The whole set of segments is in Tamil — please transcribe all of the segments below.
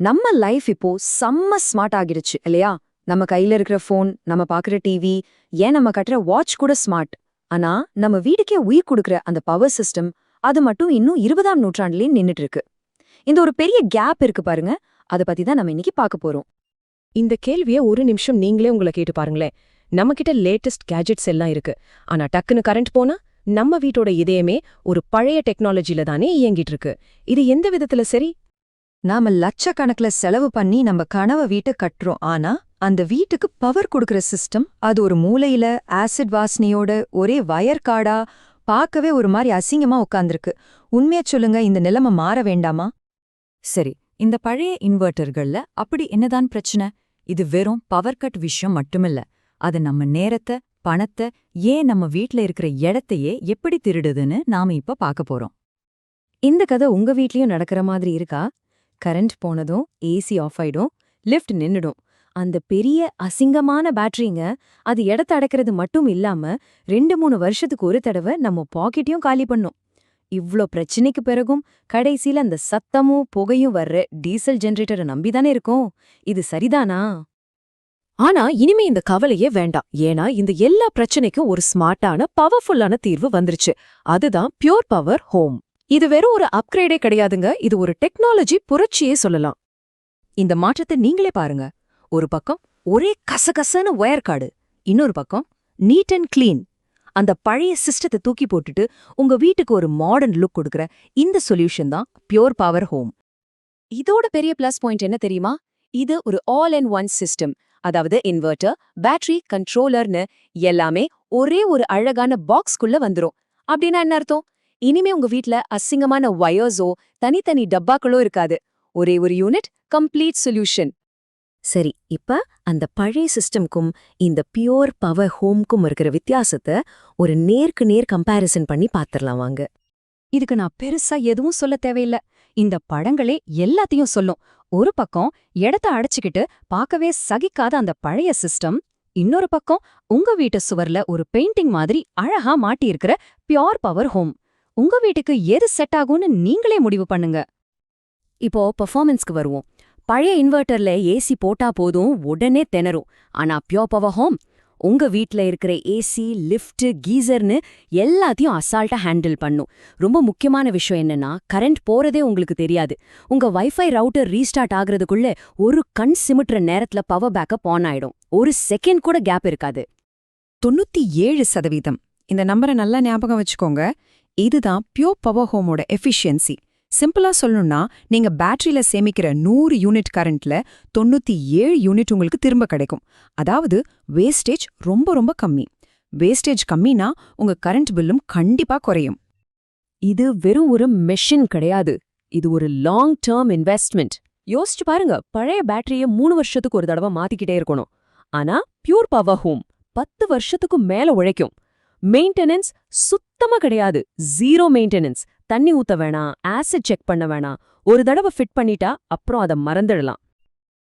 நம்ம லைஃப் இப்போ செம்ம ஸ்மார்ட் ஆகிடுச்சு இல்லையா? நம்ம கையில இருக்கிற ஃபோன் நம்ம பாக்குற டிவி ஏன் நம்ம கட்டுற வாட்ச் கூட ஸ்மார்ட் ஆனா நம்ம வீட்டுக்கே உயிர் கொடுக்குற அந்த பவர் சிஸ்டம் அது மட்டும் இன்னும் இருபதாம் நூற்றாண்டுலயும் நின்னுட்டு இருக்கு இந்த ஒரு பெரிய கேப் இருக்கு பாருங்க. அத பத்தி தான் நம்ம இன்னைக்கு பார்க்க போறோம். இந்த கேள்விய ஒரு நிமிஷம் நீங்களே உங்களை கேட்டு பாருங்களேன். நம்ம கிட்ட லேட்டஸ்ட் கேஜெட்ஸ் எல்லாம் இருக்கு. ஆனா டக்குன்னு கரண்ட் போனா நம்ம வீட்டோட இதயமே ஒரு பழைய டெக்னாலஜில தானே இயங்கிட்டு இருக்கு. இது எந்த விதத்துல சரி? நாம லட்சக்கணக்குல செலவு பண்ணி நம்ம கனவை வீட்டை கட்டுறோம். ஆனா அந்த வீட்டுக்கு பவர் கொடுக்கற சிஸ்டம் அது ஒரு மூலையில ஆசிட் வாசனையோட ஒரே வயர் காடா பார்க்கவே ஒரு மாதிரி அசிங்கமா உட்காந்துருக்கு உண்மையா சொல்லுங்க இந்த நிலைமை மாற வேண்டாமா? சரி இந்த பழைய இன்வெர்ட்டர்கள்ல அப்படி என்னதான் பிரச்சனை? இது வெறும் பவர் கட் விஷயம் மட்டுமில்ல. அது நம்ம நேரத்தை பணத்தை ஏன் நம்ம வீட்ல இருக்கிற இடத்தையே எப்படி திருடுதுன்னு நாம இப்ப பார்க்க போறோம். இந்த கதை உங்க வீட்லயும் நடக்கிற மாதிரி இருக்கா? கரண்ட் போனதும் ஏசி ஆஃப் ஆயிடும் லிஃப்ட் நின்னுடும். அந்த பெரிய அசிங்கமான பேட்டரிங்க அது இடத்த அடைக்கிறது மட்டும் இல்லாம ரெண்டு மூணு வருஷத்துக்கு ஒரு தடவை நம்ம பாக்கெட்டையும் காலி பண்ணும். இவ்ளோ பிரச்சனைக்கு பிறகும் கடைசியில அந்த சத்தமும் புகையும் வர்ற டீசல் ஜெனரேட்டரை நம்பிதானே இருக்கும். இது சரிதானா? ஆனா இனிமே இந்த கவலையே வேண்டாம். ஏன்னா இந்த எல்லா பிரச்சனைக்கும் ஒரு ஸ்மார்ட்டான பவர்ஃபுல்லான தீர்வு வந்துருச்சு. அதுதான் பியூர் பவர் ஹோம். இது வெறும் ஒரு அப்கிரேடே கிடையாதுங்க. இது ஒரு டெக்னாலஜி புரட்சியே சொல்லலாம். இந்த மாற்றத்தை நீங்களே பாருங்க. ஒரு பக்கம் ஒரே கசகசன்னு ஒயர் கார்டு இன்னொரு பக்கம் நீட் அண்ட் கிளீன் அந்த பழைய சிஸ்டத்தை தூக்கி போட்டுட்டு உங்க வீட்டுக்கு ஒரு மாடர்ன் லுக் கொடுக்குற இந்த சொல்யூஷன் தான் பியோர் பவர் ஹோம் இதோட பெரிய பிளஸ் பாயிண்ட் என்ன தெரியுமா? இது ஒரு ஆல் அண்ட் ஒன் சிஸ்டம் அதாவது இன்வெர்ட்டர் பேட்டரி கண்ட்ரோலர்னு எல்லாமே ஒரே ஒரு அழகான பாக்ஸ்குள்ள வந்துரும். அப்படின்னா என்ன அர்த்தம்? இனிமே உங்க வீட்ல அசிங்கமான வயர்ஸோ தனித்தனி டப்பாக்களோ இருக்காது. ஒரே ஒரு யூனிட் கம்ப்ளீட் சொல்யூஷன் சரி இப்ப அந்த பழைய சிஸ்டம்க்கும் இந்த பியோர் பவர் ஹோம்க்கும் இருக்கிற வித்தியாசத்தை ஒரு நேருக்கு நேர் கம்பேரிசன் பண்ணி பாத்திரலாம் வாங்க. இதுக்கு நான் பெருசா எதுவும் சொல்ல தேவையில்ல. இந்த படங்களே எல்லாத்தையும் சொல்லும். ஒரு பக்கம் இடத்த அடைச்சுக்கிட்டு பார்க்கவே சகிக்காத அந்த பழைய சிஸ்டம் இன்னொரு பக்கம் உங்க வீட்டு சுவர்ல ஒரு பெயிண்டிங் மாதிரி அழகா மாட்டியிருக்கிற பியோர் பவர் ஹோம் உங்க வீட்டுக்கு எது செட் ஆகும்னு நீங்களே முடிவு பண்ணுங்க. இப்போ பெர்ஃபார்மன்ஸ்க்கு வருவோம். பழைய இன்வெர்ட்டர்ல ஏசி போட்டா போதும் உடனே திணறும். ஆனா பியோ பவர் ஹோம் உங்க வீட்ல இருக்கிற ஏசி லிஃப்ட் கீசர்னு எல்லாத்தையும் அசால்ட்டா ஹேண்டில் பண்ணும். ரொம்ப முக்கியமான விஷயம் என்னன்னா கரண்ட் போறதே உங்களுக்கு தெரியாது. உங்க வைஃபை ரவுட்டர் ரீஸ்டார்ட் ஆகுறதுக்குள்ள ஒரு கண் சிமிட்டுற நேரத்துல பவர் பேக்கப் ஆன் ஆயிடும். ஒரு செகண்ட் கூட கேப் இருக்காது. தொண்ணூத்தி ஏழு சதவீதம். இந்த நம்பரை நல்லா ஞாபகம் வச்சுக்கோங்க. இதுதான் பியோர் பவர் ஹோமோட எஃபிஷியன்சி சிம்பிளா சொல்லணும்னா நீங்க பேட்டரியில சேமிக்கிற நூறு யூனிட் கரண்ட்ல தொண்ணூத்தி ஏழு யூனிட் உங்களுக்கு திரும்ப கிடைக்கும். அதாவது வேஸ்டேஜ் ரொம்ப ரொம்ப கம்மி. வேஸ்டேஜ் கம்மினா உங்க கரண்ட் பில்லும் கண்டிப்பா குறையும். இது வெறும் ஒரு மெஷின் கிடையாது. இது ஒரு லாங் டேர்ம் இன்வெஸ்ட்மெண்ட் யோசிச்சு பாருங்க பழைய பேட்டரிய மூணு வருஷத்துக்கு ஒரு தடவை மாத்திக்கிட்டே இருக்கணும். ஆனா பியூர் பவர் ஹோம் பத்து வருஷத்துக்கு மேல உழைக்கும். மெயின்டெனன்ஸ் சுத்தமா கிடையாது. ஜீரோ மெயின்டெனன்ஸ் தண்ணி ஊத்த வேணாம். ஆசிட் செக் பண்ண வேணாம். ஒரு தடவை ஃபிட் பண்ணிட்டா அப்புறம் அதை மறந்துடலாம்.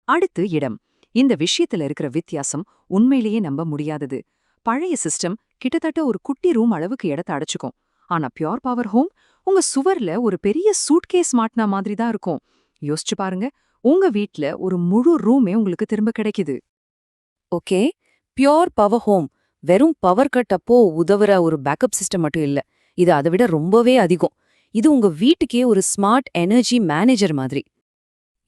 அடுத்து இடம். இந்த விஷயத்துல இருக்கிற வித்தியாசம் உண்மையிலேயே நம்ப முடியாதது. பழைய சிஸ்டம் கிட்டத்தட்ட ஒரு குட்டி ரூம் அளவுக்கு இடத்த அடைச்சுக்கும். ஆனா பியோர் பவர் ஹோம் உங்க சுவர்ல ஒரு பெரிய சூட்கேஸ் மாட்டினா மாதிரி தான் இருக்கும். யோசிச்சு பாருங்க. உங்க வீட்ல ஒரு முழு ரூமே உங்களுக்கு திரும்ப கிடைக்குது. ஓகே பியோர் பவர் ஹோம் வெறும் பவர் கட் அப்போ உதவுற ஒரு பேக்கப் சிஸ்டம் மட்டும் இல்ல. இது அதை விட ரொம்பவே அதிகம். இது உங்க வீட்டுக்கே ஒரு ஸ்மார்ட் எனர்ஜி மேனேஜர் மாதிரி.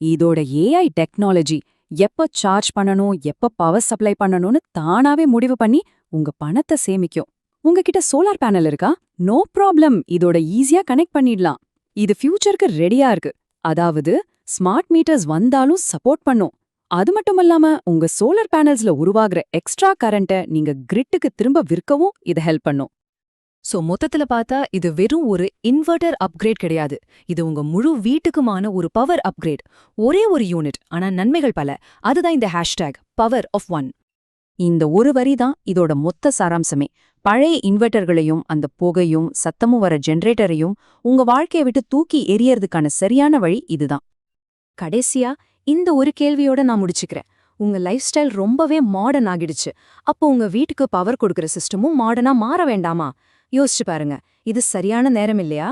இதோட ஏஐ டெக்னாலஜி எப்ப சார்ஜ் பண்ணணும் எப்ப பவர் சப்ளை பண்ணணும்னு தானாவே முடிவு பண்ணி உங்க பணத்தை சேமிக்கும். உங்ககிட்ட சோலார் பேனல் இருக்கா? நோ ப்ராப்ளம் இதோட ஈஸியா கனெக்ட் பண்ணிடலாம். இது ஃபியூச்சருக்கு ரெடியா இருக்கு. அதாவது ஸ்மார்ட் மீட்டர்ஸ் வந்தாலும் சப்போர்ட் பண்ணும். அது மட்டுமல்லாம உங்க சோலார் பேனல்ஸ்ல உருவாகுற எக்ஸ்ட்ரா கரண்ட்டை நீங்க கிரிட்டுக்கு திரும்ப விற்கவும் இது ஹெல்ப் பண்ணும். சோ மொத்தத்துல பார்த்தா இது வெறும் ஒரு இன்வெர்ட்டர் அப்கிரேட் கிடையாது. இது உங்க முழு வீட்டுக்குமான ஒரு பவர் அப்கிரேட். ஒரே ஒரு யூனிட் ஆனா நன்மைகள் பல. அதுதான் இந்த ஹேஷ்டேக் பவர் ஆஃப் ஒன் இந்த ஒரு வரி தான் இதோட மொத்த சாராம்சமே. பழைய இன்வெர்ட்டர்களையும் அந்த புகையும் சத்தமும் வர ஜெனரேட்டரையும் உங்க வாழ்க்கையை விட்டு தூக்கி எரியறதுக்கான சரியான வழி இதுதான் கடைசியா இந்த ஒரு கேள்வியோட நான் முடிச்சுக்கிறேன். உங்க லைஃப் ஸ்டைல் ரொம்பவே மாடர்ன் ஆகிடுச்சு. அப்போ உங்க வீட்டுக்கு பவர் கொடுக்கற சிஸ்டமும் மாடர்னா மாற வேண்டாமா? யோசிச்சு பாருங்க. இது சரியான நேரம் இல்லையா?